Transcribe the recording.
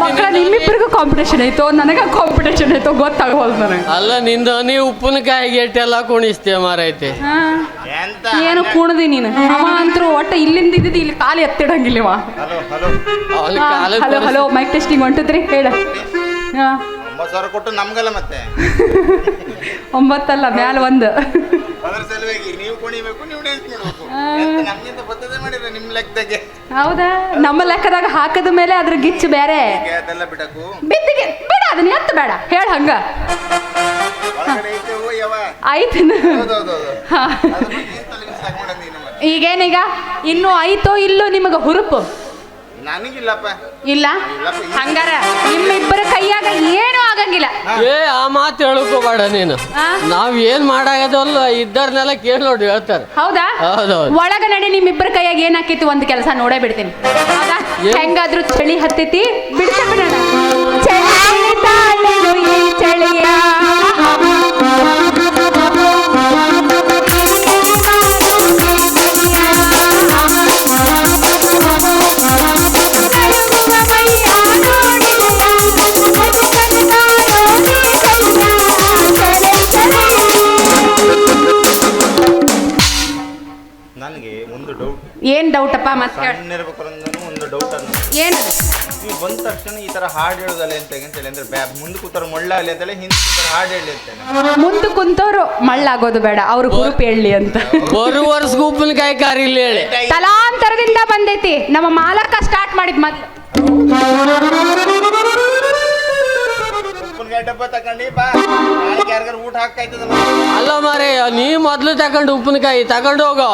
ಮಕ್ಕಳ ನಿಮ್ಮಿಬ್ಬರಿಗೂ ಕಾಂಪಿಟೇಷನ್ ಐತೋ ನನಗ ಕಾಂಪಿಟೇಷನ್ ಐತೋ ಗೊತ್ತಾಗವಲ್ದು ನನಗೆ. ಅಲ್ಲ ನಿಂದ ನೀ ಉಪ್ಪಿನಕಾಯಿಗೆ ಎಟ್ಟೆಲ್ಲ ಕುಣಿಸ್ತೇ ಮಾರೈತೆ. ಏನು ಕುಣದಿ ನೀನು? ಅವ ಅಂತರೂ ಒಟ್ಟ ಇಲ್ಲಿಂದ ಇದ್ದಿದ್ದು ಇಲ್ಲಿ ಕಾಲು ಎತ್ತಿಡಂಗಿಲ್ಲವ ಹಲೋ ಹಲೋ. ಅವನ ಕಾಲ ಹಲೋ ಹಲೋ ಮೈಕ್ ಟೆಸ್ಟಿಂಗ್ ಹೊಂಟಿದ್ರಿ ಹೇಳ. ಹಾ. ಒಂಬತ್ತು ಸಾವಿರ ಕೊಟ್ಟು ನಮ್ಗಲ್ಲ ಮತ್ತೆ. ಒಂಬತ್ತಲ್ಲ ಮ್ಯಾಲ ಒಂದು. ನೀವು ಕುಣಿಬೇಕು ನೀವು ಡ್ಯಾನ್ಸ್ ಮಾಡಬೇಕು. ಎಂತ ನಮ್ಗಿಂತ ಬರ್ತದೆ ಮಾಡಿದ್ರೆ ನಿಮ್ ಲೆಕ್ಕದಾಗೆ? ಹೌದಾ? ನಮ್ಮ ಲೆಕ್ಕದಾಗ ಹಾಕದ ಮೇಲೆ ಅದ್ರ ಗಿಚ್ಚು ಬೇರೆ. ಹೀಗೆ ಅದೆಲ್ಲ ಬಿಡಕು ಬಿದ್ದಿಗೆ ಬೇಡ ಅದನ್ನ ಎತ್ತ ಬೇಡ ಹೇಳ ಹಂಗ. ಒಳಗಡೆ ಐತೆ ಓ ಯವ ಆಯ್ತು ಹೌದೌದೌದು. ಹಾ. ಅದ್ರ ಬಗ್ಗೆ ಏನ್ ತಲೆ ಬಿಸಿ ಹಾಕ್ಬೇಡ ನೀನು ಮತ್ತೆ. ಈಗೇನೀಗ? ಇನ್ನು ಐತೋ ಇಲ್ಲೋ ನಿಮಗೆ ಹುರುಪು? ನನಗಿಲ್ಲಪ್ಪ. ಇಲ್ಲ? ಇಲ್ಲಪ್ಪ, ಇಲ್ಲ. ಹಂಗಾರ ನಿಮ್ಮಿಬ್ಬರ ಕೈಯಾಗ ಏ ಆ ಮಾತು ಹೇಳ್ಕೋಬೇಡ ನೀನು. ಆ? ನಾವ್ ಏನ್ ಮಾಡಾಗದಲ್ಲ ಇದ್ದರ್ನೆಲ್ಲ ಕೇಳಿ ನೋಡಿ ಹೇಳ್ತಾರೆ. ಹೌದಾ? ಹೌದೌದು. ಒಳಗ ನಡೆ ನಿಮ್ಮಿಬ್ಬರ ಕೈಯಾಗ ಏನ್ ಹಾಕಿತ್ತು ಒಂದ್ ಕೆಲಸ ನೋಡೇ ಬಿಡ್ತೀನಿ. ಹೌದಾ? ಹೆಂಗಾದ್ರೂ ಚಳಿ ಹತ್ತೈತಿ? ಬಿಡ್ತ ಬಿಡೋಣ. ಚಳಿ ನನಗೆ ಒಂದು ಡೌಟ್ ಏನು ಡೌಟಪ್ಪ ಮತ್ತೆ ಹೇಳು. ಒಂದು ಡೌಟ್ ಅನ್ನ ಏನು ನೀವು ಬಂದ ತಕ್ಷಣ ಈ ತರ ಹಾಡು ಹೇಳೋದಲ್ಲ ಅಂತ ಹೇಳಿ ಅಂದ್ರೆ ಬ್ಯಾ ಮುಂದೆ ಕೂತರು ಮೊಳ್ಳ ಅಲ್ಲಿ ಅಂತೇಳಿ ಹಿಂದೆ ಕೂತಾರ ಹಾಡು ಹೇಳಿ ಅಂತೇಳಿ. ಮುಂದೆ ಕುಂತವ್ರು ಮಳ್ಳಾಗೋದು ಬೇಡ ಅವ್ರು ಹುರುಪು ಹೇಳಿ ಅಂತ. ಬರು ವರ್ಷ ಗುಂಪಿನಕಾಯಿ ಕಾರಿ ಇಲ್ಲಿ ಹೇಳಿ. ತಲಾಂತರದಿಂದ ಬಂದೈತಿ ನಮ್ಮ ಮಾಲಕ ಸ್ಟಾರ್ಟ್ ಮಾಡಿದ್ ಮೊದ್ಲು ಡಬ್ಬ ತಕೊಂಡಿ ಬಾ. ಊಟ ಹಾಕಾಯ್ತದ ಅಲ್ಲ ಮಾರೇ ನೀ ಮೊದ್ಲು ತಕೊಂಡು ಉಪ್ಪಿನಕಾಯಿ ತಗೊಂಡು ಹೋಗೋ.